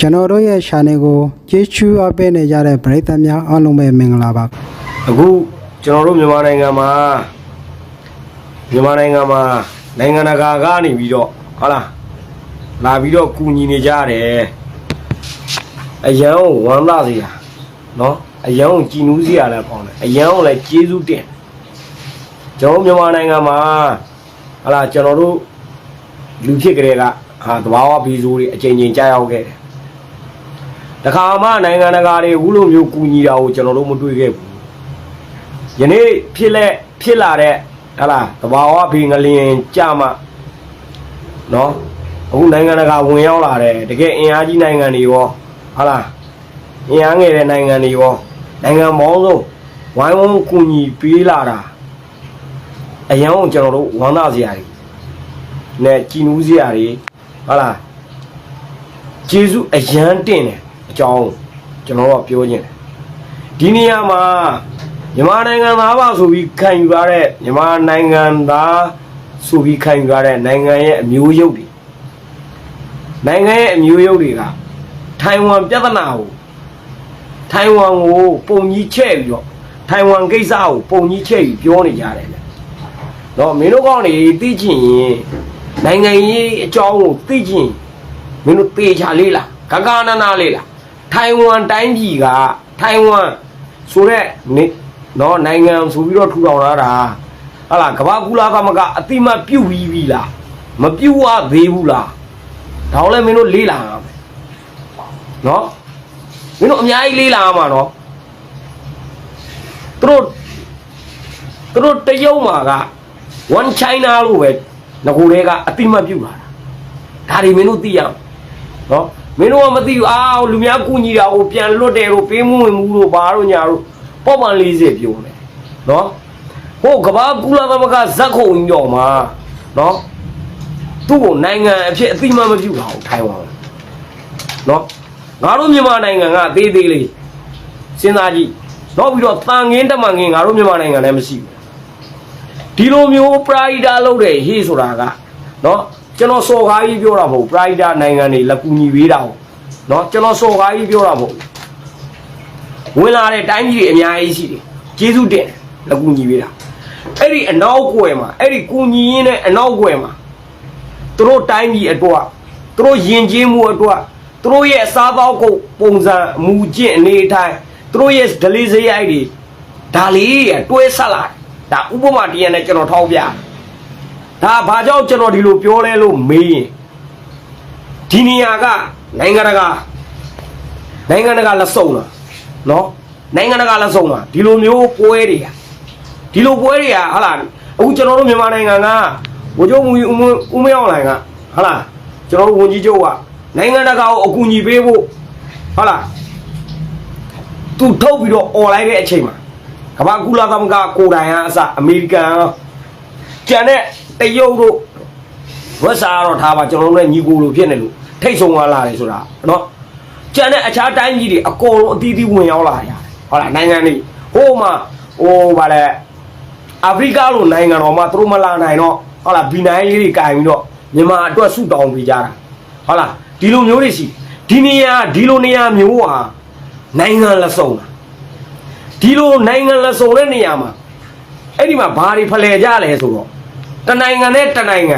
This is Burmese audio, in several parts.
ကျွန်တော်တို့ရဲ့ channel ကိုကြည့်ချူအပ်ပေးနေကြတဲ့ပရိသတ်များအားလုံးပဲမင်္ဂလာပါ အခုကျွန်တော်တို့မြန်မာနိုင်ငံမှာမြန်မာနိုင်ငံမှာနိုင်ငံတကာကနေပြီးတော့ဟုတ်လားလာပြီးတော့ကူညီနေကြတယ်အရန်ကိုဝမ်းသာစရာเนาะအရန်ကိုကြည်နူးစရာလည်းကောင်းတယ်အရန်ကိုလည်းကျေးဇူးတင်ကျွန်တော်တို့မြန်မာနိုင်ငံမှာဟုတ်လားကျွန်တော်တို့လူဖြစ်ကြတဲ့ကဟာတဘာဝဗီဇိုတွေအချိန်ချင်းကြားရောက်ခဲ့တယ် တခါမှနိုင်ငံတကာတွေအခုလိုမျိုးကူညီတာကိုကျွန်တော်တို့မတွေ့ခဲ့ဘူးယနေ့ဖြစ်လက်ဖြစ်လာတဲ့ဟလာတဘာဝဘီငလျင်ကြမှာနော်အခုနိုင်ငံတကာဝင်ရောက်လာတယ်တကယ်အင်အားကြီးနိုင်ငံတွေရောဟလာအင်အားငယ်တဲ့နိုင်ငံတွေရောနိုင်ငံပေါင်းစုံဝိုင်းဝန်းကူညီပေးလာတာအရန်ကိုကျွန်တော်တို့ဝမ်းသာစရာတွေနဲ့ကြည်နူးစရာတွေဟလာကျေးဇူးအရန်တင်တယ် အကြောင်းကျွန်တော်တို့ကပြောခြင်းတယ်ဒီနေရာမှာမြန်မာနိုင်ငံသားပါဆိုပြီးခံယူရတဲ့မြန်မာနိုင်ငံသားဆိုပြီးခံယူရတဲ့နိုင်ငံရဲ့အမျိုးရုပ်တွေနိုင်ငံရဲ့အမျိုးရုပ်တွေကထိုင်ဝမ်ပြဿနာကိုထိုင်ဝမ်ကိုပုံကြီးချဲ့ပြီးတော့ထိုင်ဝမ်ကိစ္စကိုပုံကြီးချဲ့ပြီးပြောနေကြတယ်လေ။တော့မင်းတို့ကောင်းနေသိချင်ရင်နိုင်ငံရေးအကြောင်းကိုသိချင်မင်းတို့သေချာလေးလားဂဂနနာလေးလား ထိုင်ဝမ်တိုင်းပြည်ကထိုင်ဝမ်ဆိုတော့နေနော်နိုင်ငံဆိုပြီးတော့ထူထောင်လာတာဟာလားကမ္ဘာကူလာကမကအတိမတ်ပြုတ်ပြီးပြီလားမပြုတ်ရသေးဘူးလားဒါလည်းမင်းတို့လေးလာရမယ်နော်မင်းတို့အများကြီးလေးလာရမှာနော်သူတို့သူတို့တရုတ်မှာက one china လို့ပဲငကိုတွေကအတိမတ်ပြုတ်လာတာဒါတွေမင်းတို့သိရအောင်နော် မင်းတို့ကမသိဘူးအာလူများကူညီတာကိုပြန်လွတ်တယ်လို့ပေးမဝင်ဘူးလို့ဘာလို့ညာလို့ပေါ့ပန်40ပြုံးတယ်နော်ဟိုကဘာကုလသမဂ္ဂဇက်ခုံညော်မှာနော်သူ့ကိုနိုင်ငံအဖြစ်အသိမှမပြုတာကိုထိုင်ဝမ်နော်ငါတို့မြန်မာနိုင်ငံကသေးသေးလေးစဉ်းစားကြည့်နောက်ပြီးတော့တန်ငင်းတမန်ငင်းငါတို့မြန်မာနိုင်ငံလည်းမရှိဘူးဒီလိုမျိုးပရာဟိတာလုပ်တဲ့ဟေးဆိုတာကနော် ကျွန်တော်စော်ကားကြီးပြောတာမဟုတ်ပရိုက်တာနိုင်ငံတွေလက်ကူညီပေးတာဟုတ်နော်ကျွန်တော်စော်ကားကြီးပြောတာမဟုတ်ဝင်လာတဲ့တိုင်းပြည်တွေအများကြီးရှိတယ်ကျေးဇူးတင်လက်ကူညီပေးတာအဲ့ဒီအနောက်ကွယ်မှာအဲ့ဒီကူညီရင်းနဲ့အနောက်ကွယ်မှာသူတို့တိုင်းပြည်အတွက်သူတို့ယဉ်ကျေးမှုအတွက်သူတို့ရဲ့အစားအသောက်ကုန်ပုံစံမူကျင့်အနေထိုင်သူတို့ရဲ့ delivery ရိုက်တွေဒါလေးရတွဲဆက်လာဒါဥပမာတရားနဲ့ကျွန်တော်ထောက်ပြ ဒါဘာကြောင့်ကျွန်တော်ဒီလိုပြောလဲလို့မေးရင်ဒီနေရာကနိုင်ငံတကာနိုင်ငံတကာလက်စုံလားနော်နိုင်ငံတကာလက်စုံလားဒီလိုမျိုးပွဲတွေอ่ะဒီလိုပွဲတွေကဟာလားအခုကျွန်တော်တို့မြန်မာနိုင်ငံကဝကြုံမူဦးမဦးမရောက်လိုင်ကဟာလားကျွန်တော်တို့ဝန်ကြီးချုပ်ကနိုင်ငံတကာကိုအကူအညီပေးဖို့ဟာလားသူထုတ်ပြီးတော့អော်လိုက်တဲ့အချိန်မှာ ကမ္ဘာကုလသမဂ္ဂကိုယ်တိုင်အားအစအမေရိကန်ရောကျန်တဲ့ တရုတ်တို့ဝက်စာကတော့ထားပါကျွန်တော်တို့လည်းညီကိုလိုဖြစ်နေလို့ထိတ်ဆုံးသွားလာတယ်ဆိုတာနော်ကျန်တဲ့အခြားတိုင်းပြည်တွေအကုန်လုံးအသီးသီးဝင်ရောက်လာရတယ်ဟုတ်လားနိုင်ငံတွေဟိုမှာဟိုဗာလဲအာဖရိကလိုနိုင်ငံတော်မှာသူတို့မလာနိုင်တော့ဟုတ်လားဘီနိုင်လေးတွေကင်ပြီးတော့မြန်မာအတွက်ဆူတောင်းပေးကြတာဟုတ်လားဒီလိုမျိုးတွေရှိဒီနေရာဒီလိုနေရာမျိုးဟာနိုင်ငံလက်စုံတာဒီလိုနိုင်ငံလက်စုံတဲ့နေရာမှာအဲ့ဒီမှာဘာတွေဖလှယ်ကြလဲဆိုတော့ တနိုင်ငံနဲ့တနိုင်ငံ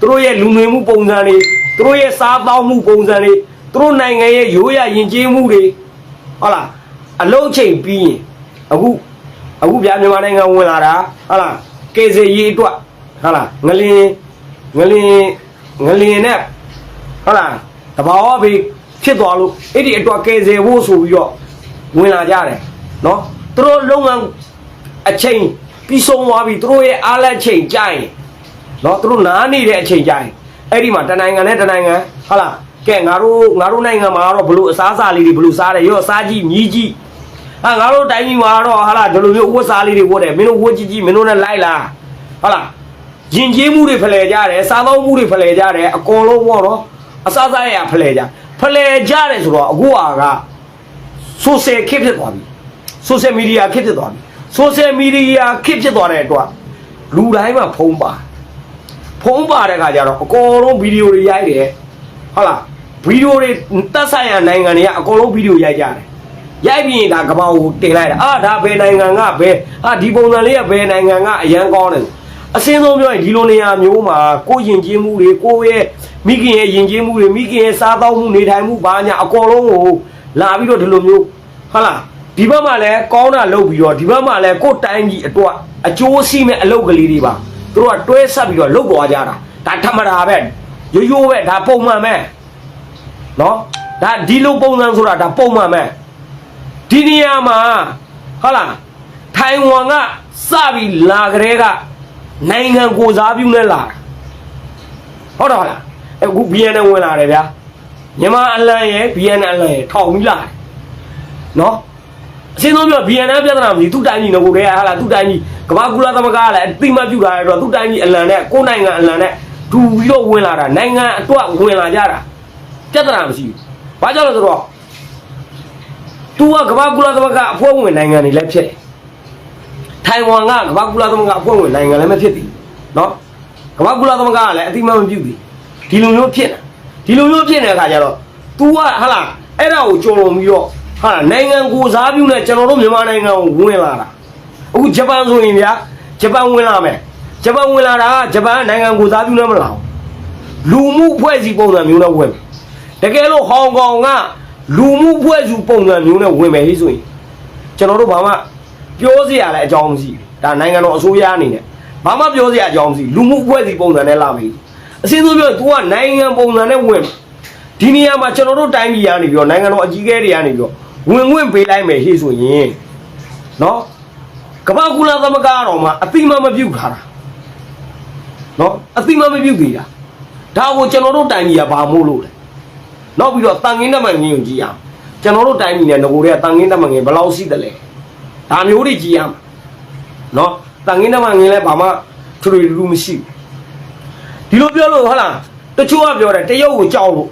သူတို့ရဲ့လူငွေမှုပုံစံတွေသူတို့ရဲ့စားသောက်မှုပုံစံတွေသူတို့နိုင်ငံရဲ့ရိုးရယဉ်ကျေးမှုတွေဟုတ်လားအလုံးချိန်ပြီးရင်အခုအခုဗျာမြန်မာနိုင်ငံဝင်လာတာဟုတ်လားကေစေရေးအတွက်ဟုတ်လားငလင်ငလင်ငလင်နဲ့ဟုတ်လားတဘာဝဘေးဖြစ်သွားလို့အဲ့ဒီအတွက်ကေစေဖို့ဆိုပြီးတော့ဝင်လာကြတယ်နော်သူတို့လုံငန်းအချိန် ပြီးဆုံးသွားပြီသူတို့ရဲ့အားလက်ချိန်ကြာရင်နော်သူတို့နားနေတဲ့အချိန်ကြာရင်အဲ့ဒီမှာတနိုင်ငံနဲ့တနိုင်ငံဟုတ်လားကဲငါတို့ငါတို့နိုင်ငံမှာတော့ဘလို့အစားအစာလေးတွေဘလို့စားတယ်ရော့စားကြည့်မြည်ကြည့်ဟာငါတို့တိုင်းပြည်မှာတော့ဟာလားဒီလိုမျိုးဝတ်စားလေးတွေဝတ်တယ်မင်းတို့ဝတ်ကြည့်ကြည့်မင်းတို့နဲ့လိုက်လားဟုတ်လားယဉ်ကျေးမှုတွေဖလှယ်ကြတယ်စားသောက်မှုတွေဖလှယ်ကြတယ်အကုန်လုံးပေါ့နော်အစားအစာရဖလှယ်ကြဖလှယ်ကြတယ်ဆိုတော့အခုဟာကဆိုရှယ်ခေတ်ဖြစ်သွားပြီဆိုရှယ်မီဒီယာခေတ်ဖြစ်သွားပြီ ဆိုရှယ်မီဒီယာခေတ်ဖြစ်သွားတဲ့အတွက်လူတိုင်းမှာဖုံးပါဖုံးပါတဲ့ခါကျတော့အကုန်လုံးဗီဒီယိုတွေရိုက်တယ်ဟုတ်လားဗီဒီယိုတွေတက်ဆိုင်ရာနိုင်ငံတွေကအကုန်လုံးဗီဒီယိုရိုက်ကြတယ်ရိုက်ပြီးရင်ဒါကပောက်ကိုတင်လိုက်တာအာဒါဘယ်နိုင်ငံကဘယ်အာဒီပုံစံလေးကဘယ်နိုင်ငံကအရန်ကောင်းတယ်အစင်းဆုံးပြောရင်ဒီလိုနေရာမျိုးမှာကိုယဉ်ကျေးမှုတွေကိုရဲ့မိခင်ရဲ့ယဉ်ကျေးမှုတွေမိခင်ရဲ့စားသောက်မှုနေထိုင်မှုဘာညာအကုန်လုံးကိုလာပြီးတော့ဒီလိုမျိုးဟုတ်လား ဒီဘက်မှာလည်းကောင်းတာလုပ်ပြီးတော့ဒီဘက်မှာလည်းကိုယ်တိုင်းကြီးအတွက်အကျိုးစီးမဲ့အလုပ်ကလေးတွေပါသူတို့ကတွဲဆက်ပြီးတော့လုပ်သွားကြတာဒါထမတာပဲရိုးရိုးပဲဒါပုံမှန်ပဲနော်ဒါဒီလိုပုံစံဆိုတာဒါပုံမှန်ပဲဒီနေရာမှာဟုတ်လားထိုင်ဝမ်ကစပြီးလာကြတဲ့ကနိုင်ငံကိုစားပြုနဲ့လာတာဟုတ်တော့လားအခု BNN ဝင်လာတယ်ဗျာမြန်မာအလံရဲ့ BNN အလံရဲ့ထောင်ပြီးလာတယ်နော် အရှင်းဆုံးပြော BNN ပြဿနာမရှိသူ့တိုင်းကြီးငကိုတွေကဟာလားသူ့တိုင်းကြီးကမ္ဘာကူလာသမဂ္ဂကလည်းအတိမပြူလာတဲ့အတွက်သူ့တိုင်းကြီးအလံနဲ့ကိုယ်နိုင်ငံအလံနဲ့ဒူပြီးတော့ဝင်လာတာနိုင်ငံအတွက်ဝင်လာကြတာပြဿနာမရှိဘူး။ဘာကြောင့်လဲဆိုတော့ तू ကကမ္ဘာကူလာသမဂ္ဂအဖွဲ့ဝင်နိုင်ငံတွေလည်းဖြစ်တယ်။ထိုင်ဝမ်ကကမ္ဘာကူလာသမဂ္ဂအဖွဲ့ဝင်နိုင်ငံလည်းမဖြစ်သေးဘူး။နော်။ကမ္ဘာကူလာသမဂ္ဂကလည်းအတိမမပြူသေး။ဒီလိုမျိုးဖြစ်တာ။ဒီလိုမျိုးဖြစ်နေတဲ့အခါကျတော့ तू ကဟာလားအဲ့ဒါကိုကြော်လွန်ပြီးတော့ ဟာလားနိုင်ငံကိုစားပြုနဲ့ကျွန်တော်တို့မြန်မာနိုင်ငံကိုဝင်လာတာအခုဂျပန်ဆိုရင်ဗျာဂျပန်ဝင်လာမယ်ဂျပန်ဝင်လာတာကဂျပန်ကနိုင်ငံကိုစားပြုနဲ့မလာဘူးလူမှုဖွဲ့စည်းပုံစံမျိုးနဲ့ဝင်မယ်တကယ်လို့ဟောင်ကောင်ကလူမှုဖွဲ့စည်းပုံစံမျိုးနဲ့ဝင်မယ်ဟိဆိုရင်ကျွန်တော်တို့ဘာမှပြောစရာလည်းအကြောင်းမရှိဘူးဒါနိုင်ငံတော်အစိုးရအနေနဲ့ဘာမှပြောစရာအကြောင်းမရှိလူမှုဖွဲ့စည်းပုံစံနဲ့လာပြီအစင်းဆုံးပြောရင် तू ကနိုင်ငံပုံစံနဲ့ဝင်မယ်ဒီနေရာမှာကျွန်တော်တို့တိုင်းပြည်ကနေပြီးတော့နိုင်ငံတော်အကြီးအကဲတွေကနေပြီးတော့ ဝင်ဝင်ပေးလိုက်မယ်ဟေ့ဆိုရင်နော်ကမ္ဘာကုလသမဂ္ဂတော်မှာအတိမမပြုတ်ထားတာနော်အတိမမပြုတ်သေးတာဒါကိုကျွန်တော်တို့တိုင်းပြည်ကဘာမို့လို့လဲနောက်ပြီးတော့တန်ငင်းတမန်ငင်းကိုကြည့်ရအောင်ကျွန်တော်တို့တိုင်းပြည်နဲ့ငကိုတွေကတန်ငင်းတမန်ငင်းဘယ်လောက်ရှိတယ်လဲဒါမျိုးတွေကြည့်ရမှာနော်တန်ငင်းတမန်ငင်းလည်းဘာမှထွေထွေလူလူမရှိဘူးဒီလိုပြောလို့ဟုတ်လားတချို့ကပြောတယ်တရုတ်ကိုကြောက်လို့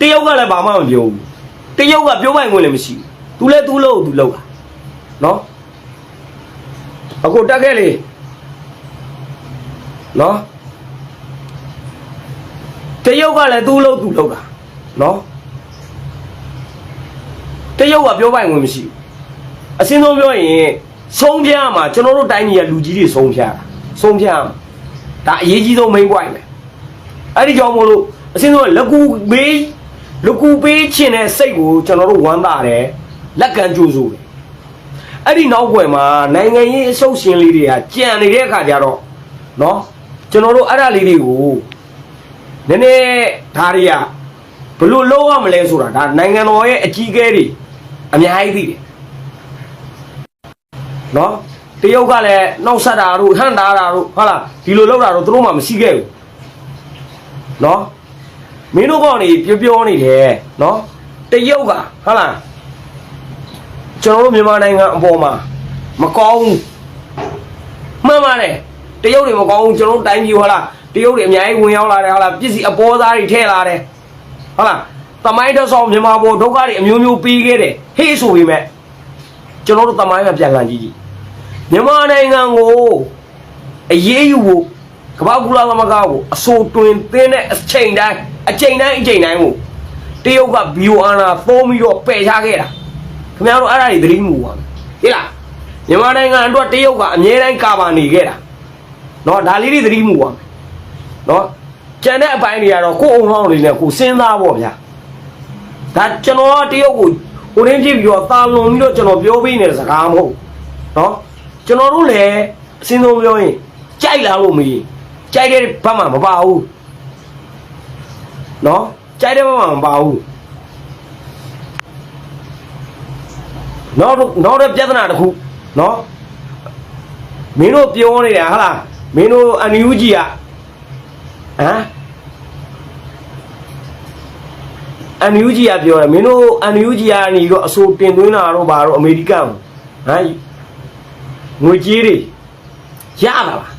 တယောက်ကလည်းဘာမှမပြောဘူး တယောက်ကပြောပိုင်ခွင့်လည်းမရှိဘူး तू လည်း तू လို့ तू လို့တာနော်အခုတက်ခဲ့လေနော်တယောက်ကလည်း तू လို့ तू လို့တာနော်တယောက်ကပြောပိုင်ခွင့်မရှိဘူးအစင်းဆုံးပြောရင်ဆုံးဖြတ်ရမှာကျွန်တော်တို့တိုင်းပြည်ကလူကြီးတွေဆုံးဖြတ်ရတာဆုံးဖြတ်ရမှာဒါအရေးကြီးဆုံး main point ပဲအဲ့ဒီကြောင့်မို့လို့အစင်းဆုံးကလက်ကူမေး လူကူပေးခြင်းတဲ့စိတ်ကိုကျွန်တော်တို့ဝမ်းသာတယ်လက်ကမ်းကြိုးစိုးတယ်အဲ့ဒီနောက်ွယ်မှာနိုင်ငံရေးအဆုပ်ရှင်လေးတွေကကြံနေတဲ့အခါကျတော့เนาะကျွန်တော်တို့အဲ့ဒါလေးတွေကိုနည်းနည်းဒါတွေကဘယ်လို့လုံးရမလဲဆိုတာဒါနိုင်ငံတော်ရဲ့အကြီးအကဲတွေအများကြီးသိတယ်เนาะတရုတ်ကလည်းနှောက်ဆက်တာတို့ဟန့်တာတာတို့ဟုတ်လားဒီလိုလောက်တာတို့သူတို့မှမရှိခဲ့ဘူးเนาะ မင်းတို့ကောင်နေပြောပြောနေတယ်နော်တရုတ်ကဟုတ်လားကျွန်တော်တို့မြန်မာနိုင်ငံအပေါ်မှာမကောင်းဘူးမှန်ပါတယ်တရုတ်တွေမကောင်းဘူးကျွန်တော်တို့တိုင်းပြည်ဟုတ်လားတရုတ်တွေအများကြီးဝင်ရောက်လာတယ်ဟုတ်လားပစ္စည်းအပေါ်သားတွေထည့်လာတယ်ဟုတ်လားတမိုင်းတစ်ဆောင်မြန်မာပေါ်ဒုက္ခတွေအမျိုးမျိုးပြီးခဲ့တယ်ဟေးဆိုပေမဲ့ကျွန်တော်တို့တမိုင်းကပြန်ကန်ကြည့်ကြည့်မြန်မာနိုင်ငံကိုအရေးယူဖို့ကမ္ဘာကူလာသမဂ္ဂကိုအစိုးတွင်သင်းတဲ့အချိန်တိုင်း အချိန်တိုင်းအချိန်တိုင်းကိုတရုတ်ကဘီယိုအာနာသုံးပြီးတော့ပယ်ချခဲ့တာခင်ဗျားတို့အဲ့ဒါတွေသတိမှုပါဟေးလားမြန်မာနိုင်ငံအတွက်တရုတ်ကအမြဲတမ်းကာပါနေခဲ့တာเนาะဒါလေးတွေသတိမှုပါเนาะကျန်တဲ့အပိုင်းတွေကတော့ကိုယ်အုံအောင်လေးနဲ့ကိုယ်စဉ်းစားပေါ့ဗျာဒါကျွန်တော်ကတရုတ်ကိုဟိုရင်းကြည့်ပြီးတော့တာလွန်ပြီးတော့ကျွန်တော်ပြောပေးနေတဲ့စကားမဟုတ်เนาะကျွန်တော်တို့လည်းအစင်းဆုံးပြောရင်ကြိုက်လာလို့မကြီးကြိုက်တဲ့ဘက်မှာမပါဘူး နော်ကြိုက်တဲ့ဘက်မှာမပါဘူးနောက်တော့နောက်တဲ့ပြဿနာတစ်ခုနော်မင်းတို့ပြောနေတာဟာလားမင်းတို့အန်ယူဂျီကဟမ်အန်ယူဂျီကပြောတယ်မင်းတို့အန်ယူဂျီကနေတော့အစိုးတင်သွင်းတာတော့ဘာတော့အမေရိကန်ဟမ်ငွေကြေးတွေရတာလား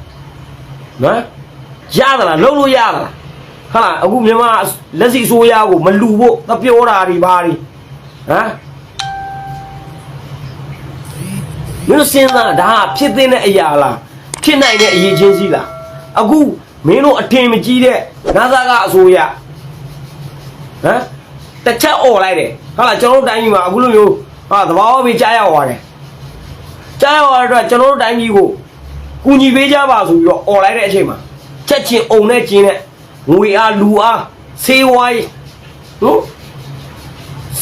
နော်ရတာလားလုံးလို့ရတာလား ဟာလားအခုမြန်မာလက်စီဆိုးရကိုမလူဖို့သပြောတာတွေဘာတွေဟမ်မင်းတို့စဉ်းစားဒါကဖြစ်တဲ့အရာလားဖြစ်နိုင်တဲ့အရေးချင်းစီလားအခုမင်းတို့အထင်မကြီးတဲ့နာသာကအစိုးရဟဟမ်တစ်ချက်អော်လိုက်တယ်ဟုတ်လားကျွန်တော်တို့တိုင်းပြည်မှာအခုလိုမျိုးဟာသဘာဝပြီးကြားရောက်သွားတယ်ကြားရောက်သွားတဲ့အတွက်ကျွန်တော်တို့တိုင်းပြည်ကိုကူညီပေးကြပါဆိုပြီးတော့អော်လိုက်တဲ့အချိန်မှာချက်ချင်းအုံနဲ့ကျင်းနဲ့ ငွေအားလူအားဆေးဝါးရေးဟုတ်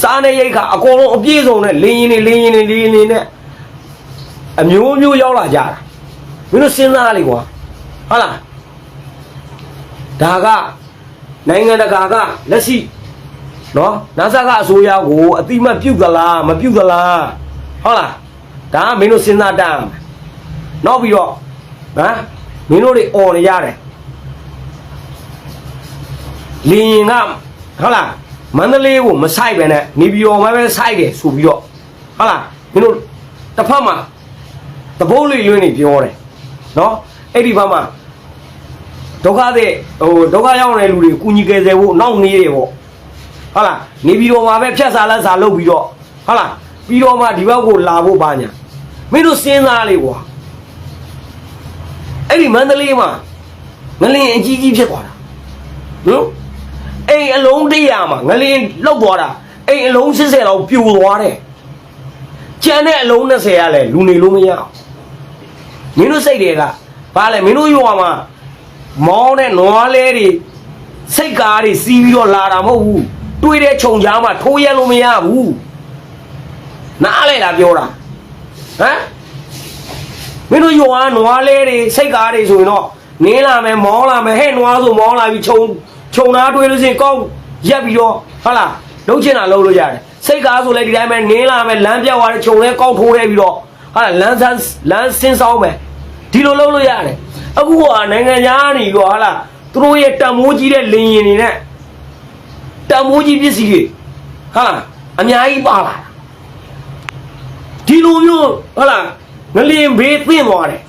စားနေရိတ်ကအကုန်လုံးအပြည့်စုံနဲ့လင်းရင်နေလင်းရင်နေလင်းရင်နေနဲ့အမျိုးမျိုးရောက်လာကြတာမင်းတို့စဉ်းစားလေကွာဟုတ်လားဒါကနိုင်ငံတကာကလက်ရှိနော်နာဆာကအစိုးရကိုအတိမတ်ပြုတ်သလားမပြုတ်သလားဟုတ်လားဒါကမင်းတို့စဉ်းစားတတ်ရမယ်နောက်ပြီးတော့ဟမ်မင်းတို့တွေអော်နေရတယ် လင်းရင်ကဟုတ်လားမန္တလေးကိုမဆိုင်ပဲနဲ့နေပြည်တော်မှာပဲဆိုင်တယ်ဆိုပြီးတော့ဟုတ်လားမင်းတို့တစ်ဖက်မှာတပုတ်လေးလွင်းနေပြောတယ်နော်အဲ့ဒီဘက်မှာဒုက္ခတဲ့ဟိုဒုက္ခရောက်နေတဲ့လူတွေကိုကူညီကယ်ဆယ်ဖို့နောက်နေတယ်ပေါ့ဟုတ်လားနေပြည်တော်မှာပဲဖြတ်စားလက်စားလုပ်ပြီးတော့ဟုတ်လားပြီးတော့မှဒီဘက်ကိုလာဖို့ပါညာမင်းတို့စဉ်းစားလေကွာအဲ့ဒီမန္တလေးမှာငလင်အကြီးကြီးဖြစ်သွားတာနော် အိမ်အလုံးတရာမှာငလင်လောက်သွားတာအိမ်အလုံး80လောက်ပြိုသွားတယ်ကျန်တဲ့အလုံး20ကလည်းလူနေလို့မရအောင်မင်းတို့စိတ်တွေကဘာလဲမင်းတို့ရွာမှာမောင်းတဲ့နွားလဲတွေစိတ်ကားတွေစီးပြီးတော့လာတာမဟုတ်ဘူးတွေးတဲ့ခြုံချားမှာထိုးရဲလို့မရဘူးနားလဲလားပြောတာဟမ်မင်းတို့ရွာကနွားလဲတွေစိတ်ကားတွေဆိုရင်တော့နင်းလာမယ်မောင်းလာမယ်ဟဲ့နွားဆိုမောင်းလာပြီးခြုံ ခြုံသားတွေးလို့ရှိရင်ကောင်းရက်ပြီးတော့ဟုတ်လားလုံးချင်တာလုံးလို့ရတယ်စိတ်ကားဆိုလည်းဒီတိုင်းပဲနင်းလာမယ်လမ်းပြောက်သွားတဲ့ခြုံလဲကောင်းထိုးရဲပြီးတော့ဟုတ်လားလမ်းဆန်းလမ်းစင်းဆောင်မယ်ဒီလိုလုံးလို့ရတယ်အခုကနိုင်ငံသားနေရောဟုတ်လားသူတို့ရဲ့တံမိုးကြီးတဲ့လင်းရင်တွေနဲ့တံမိုးကြီးပစ္စည်းတွေဟုတ်လားအများကြီးပါလာတာဒီလိုမျိုးဟုတ်လားငလင်ဘေးသင့်သွားတယ်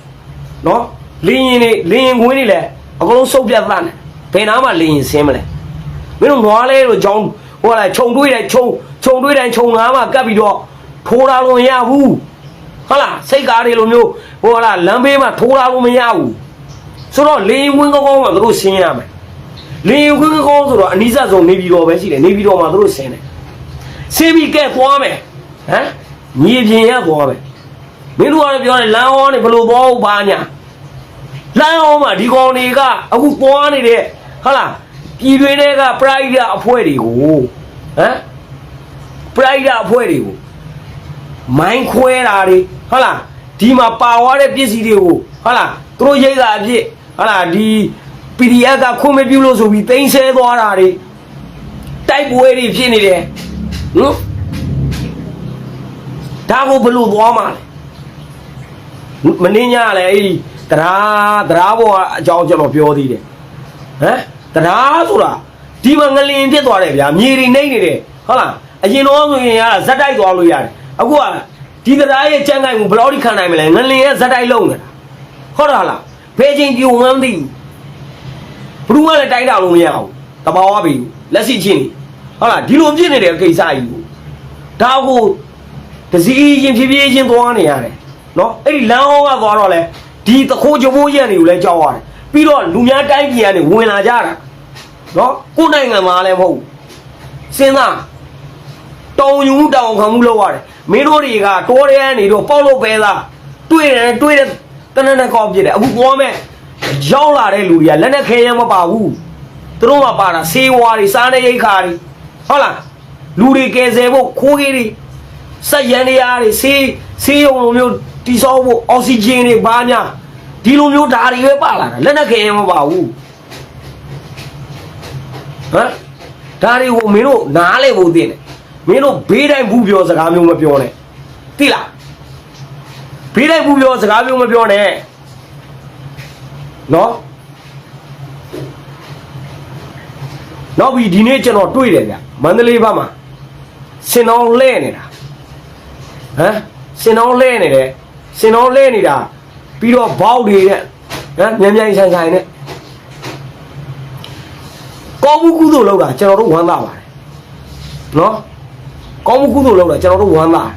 နော်လင်းရင်တွေလင်းရင်ခွင်းတွေလည်းအကုန်လုံးစုပ်ပြတ်သတ်တယ် ဘယ်နာမှလင်းရင်ဆင်းမလဲမင်းတို့နွားလဲလို့ကြောင်းဟိုလားခြုံတွေးတယ်ခြုံခြုံတွေးတိုင်းခြုံငါးမှကပ်ပြီးတော့ထိုးတာလို့မရဘူးဟုတ်လားစိတ်ကားတွေလိုမျိုးဟိုလားလမ်းဘေးမှာထိုးတာလို့မရဘူးဆိုတော့လင်းရင်ခွင်းကောင်းကောင်းမှသူတို့ဆင်းရမယ်လင်းရင်ခွင်းကောင်းဆိုတော့အနိစ္စဆုံးနေပြီးတော့ပဲရှိတယ်နေပြီးတော့မှသူတို့ဆင်းတယ်ဆင်းပြီးကဲသွားမယ်ဟမ်ညီပြင်ရသွားမယ်မင်းတို့ကလည်းပြောတယ်လမ်းဟောနေဘလို့သွားဟုတ်ပါညာလမ်းဟောမှာဒီကောင်တွေကအခုသွားနေတဲ့ ဟုတ်လားပြည်တွင်းတွေကပရိုက်တာအဖွဲ့တွေကိုဟမ်ပရိုက်တာအဖွဲ့တွေကိုမိုင်းခွဲတာတွေဟုတ်လားဒီမှာပါသွားတဲ့ပစ္စည်းတွေကိုဟုတ်လားသူတို့ရိတ်တာအဖြစ်ဟုတ်လားဒီ PDF ကခွင့်မပြုလို့ဆိုပြီးတင်ဆဲသွားတာတွေတိုက်ပွဲတွေဖြစ်နေတယ်နော်ဒါကိုဘယ်လို့သွားမှာလဲမင်းညလည်းအဲ့ဒီတရားတရားဘောအကြောင်းကျွန်တော်ပြောသေးတယ်ဟမ် တရားဆိုတာဒီမှာငလင်ဖြစ်သွားတယ်ဗျာမြေတွေနှိမ့်နေတယ်ဟုတ်လားအရင်တော့ဆိုရင်ရတာဇက်တိုက်သွားလို့ရတယ်အခုကဒီတရားရဲ့ကြမ်းကြိုင်ကိုဘယ်တော့ထိခံနိုင်မလဲငလင်ရဲ့ဇက်တိုက်လုံးနေတာဟုတ်တာလားဘယ်ချင်းကြုံမှန်းမသိဘူးဘယ်သူမှလည်းတိုက်တာလို့မရဘူးတဘာဝပြီလက်ရှိချင်းဟုတ်လားဒီလိုဖြစ်နေတဲ့ကိစ္စကြီးကိုဒါကိုတစည်းချင်းဖြည်းဖြည်းချင်းသွားနေရတယ်နော်အဲ့ဒီလမ်းဟောကသွားတော့လဲဒီတခိုးကြမိုးရက်တွေကိုလည်းကြောက်ရတယ် ပြီးတော့လူများတိုင်းပြည်ကနေဝင်လာကြတာနော်ကိုယ်နိုင်ငံမှာလည်းမဟုတ်ဘူးစဉ်းစားတောင်ယူတောင်ခံမှုလုပ်ရတယ်မင်းတို့တွေကတိုးရဲနေတော့ပေါက်လို့ပဲသားတွေ့တယ်တွေ့တယ်တနက်နဲ့ကောက်ပြစ်တယ်အခုပေါ်မဲ့ရောက်လာတဲ့လူတွေကလက်နဲ့ခဲရမပါဘူးသူတို့မှပါတာဆေးဝါးတွေစားနေရိတ်ခါတွေဟုတ်လားလူတွေကယ်ဆယ်ဖို့ခိုးကြီးတွေစက်ရန်တရားတွေဆေးဆေးရုံလိုမျိုးတိဆောက်ဖို့အောက်ဆီဂျင်တွေဘာညာ ဒီလိုမျိုးဓာတ်တွေပဲပါလာတာလက်နဲ့ခဲရမပါဘူးဟမ်ဓာတ်တွေကိုမင်းတို့နားလဲဖို့သိတယ်မင်းတို့ဘေးတိုင်းဘူးပြောစကားမျိုးမပြောနဲ့သိလားဘေးတိုင်းဘူးပြောစကားမျိုးမပြောနဲ့နော်နောက်ပြီးဒီနေ့ကျွန်တော်တွေ့တယ်ဗျမန္တလေးဘက်မှာစင်တော်လဲနေတာဟမ်စင်တော်လဲနေတယ်စင်တော်လဲနေတာ ပြီးတော့ဘောက်တွေနဲ့ဟမ်မြန်မြန်ဆိုင်ဆိုင်နဲ့ကောင်းမှုကုသိုလ်လုပ်တာကျွန်တော်တို့ဝမ်းသာပါတယ်နော်ကောင်းမှုကုသိုလ်လုပ်တာကျွန်တော်တို့ဝမ်းသာတယ်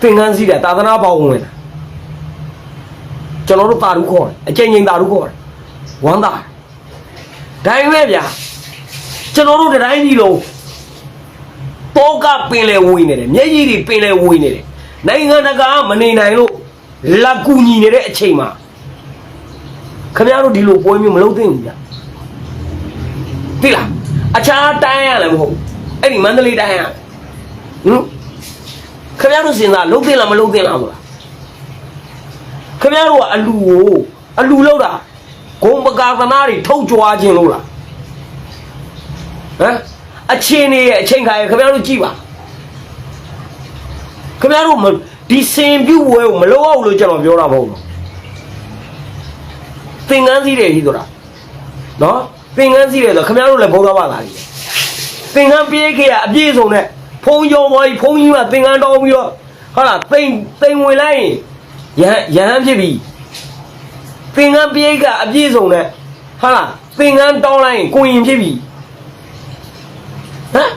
သင်္ကန်းစီးတယ်သာသနာပေါင်းဝင်တာကျွန်တော်တို့တာရုခေါ်တယ်အချိန်ချင်းတာရုခေါ်တယ်ဝမ်းသာတယ်ဒါပေမဲ့ဗျာကျွန်တော်တို့တိုင်းပြည်လုံးတောကပင်လေဝေးနေတယ်မျက်ရည်တွေပင်လေဝေးနေတယ် နိုင်ငံတကာမနေနိုင်လို့လက်ကူညီနေတဲ့အချိန်မှာခင်ဗျားတို့ဒီလိုပွဲမျိုးမလုပ်သင့်ဘူးဗျသိလားအခြားတိုင်းရလည်းမဟုတ်ဘူးအဲ့ဒီမန္တလေးတိုင်းရဟင်ခင်ဗျားတို့စဉ်းစားလုပ်သင့်လားမလုပ်သင့်လားမလားခင်ဗျားတို့ကအလူကိုအလူလောက်တာဂုံပကာသနာတွေထုတ်ကြွားခြင်းလို့လားဟမ်အချင်းနေရဲ့အချိန်ခါရဲ့ခင်ဗျားတို့ကြည့်ပါ ခင်ဗျားတို့မဒီစင်ပြုတ်ဝဲကိုမလုပ်အောင်လို့ကျွန်တော်ပြောတာမဟုတ်ဘူးသင်္ကန်းစည်းတယ်ကြီးဆိုတာနော်သင်္ကန်းစည်းတယ်ဆိုခင်ဗျားတို့လည်းဘုရားဘာသာကြီးသင်္ကန်းပြေးခဲ့ရအပြည့်စုံနဲ့ဖုံးကြောပေါ်ကြီးဖုံးကြီးကသင်္ကန်းတောင်းပြီးတော့ဟုတ်လားတိမ်တိမ်ဝင်လိုက်ရင်ရဟန်းရဟန်းဖြစ်ပြီသင်္ကန်းပြေးကအပြည့်စုံနဲ့ဟုတ်လားသင်္ကန်းတောင်းလိုက်ရင်ကိုရင်ဖြစ်ပြီဟမ်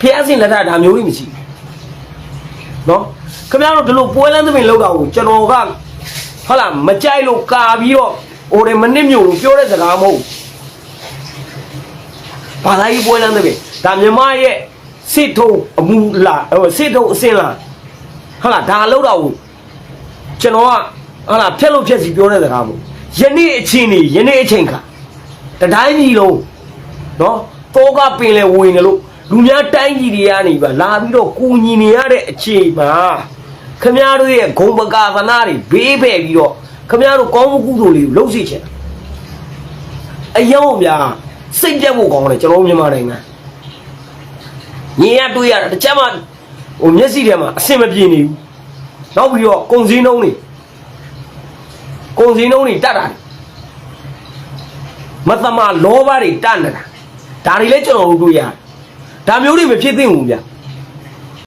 ဖျားစင်လက်ထဒါမျိုးကြီးမရှိဘူး နော်ခင်ဗျားတို့ဒီလိုပွဲလန်းသမင်လောက်တာကိုကျွန်တော်ကဟုတ်လားမကြိုက်လို့ကာပြီးတော့ဟိုတယ်မနစ်မြို့လို့ပြောတဲ့စကားမဟုတ်ဘူးဘာသာရေးပွဲလန်းသမင်ဒါမြမရဲ့စစ်ထုံအမူလာဟိုစစ်ထုံအစင်လာဟုတ်လားဒါလောက်တာကိုကျွန်တော်ကဟုတ်လားဖြက်လို့ဖြက်စီပြောတဲ့စကားမဟုတ်ယနေ့အချိန်နေယနေ့အချိန်ခါတတိုင်းကြီးလုံးနော်တောကပင်လေဝင်နေလို့ လူများတိုင်းကြီးတွေကနေပါလာပြီးတော့ကူညီနေရတဲ့အချိန်မှာခမည်းတော်ရဲ့ဂုံပကာသနာတွေဘေးဖယ်ပြီးတော့ခမည်းတော်ကောင်းမှုကုသိုလ်တွေကိုလှုပ်စီချင်တာအယောင်များစိတ်ပြတ်ဖို့ကောင်းတယ်ကျွန်တော်မြန်မာနိုင်ငံညီရတွေ့ရတာတစ်ချက်မှဟိုမျက်စိထဲမှာအဆင်မပြေနေဘူးနောက်ပြီးတော့ကုံစင်းနှုံးတွေကုံစင်းနှုံးတွေတတ်တာတွေမသမလောဘတွေတတ်နေတာဒါတွေလည်းကျွန်တော်တို့တွေ့ရတယ် ဒါမျိုးတွေမဖြစ်သင့်ဘူးဗျ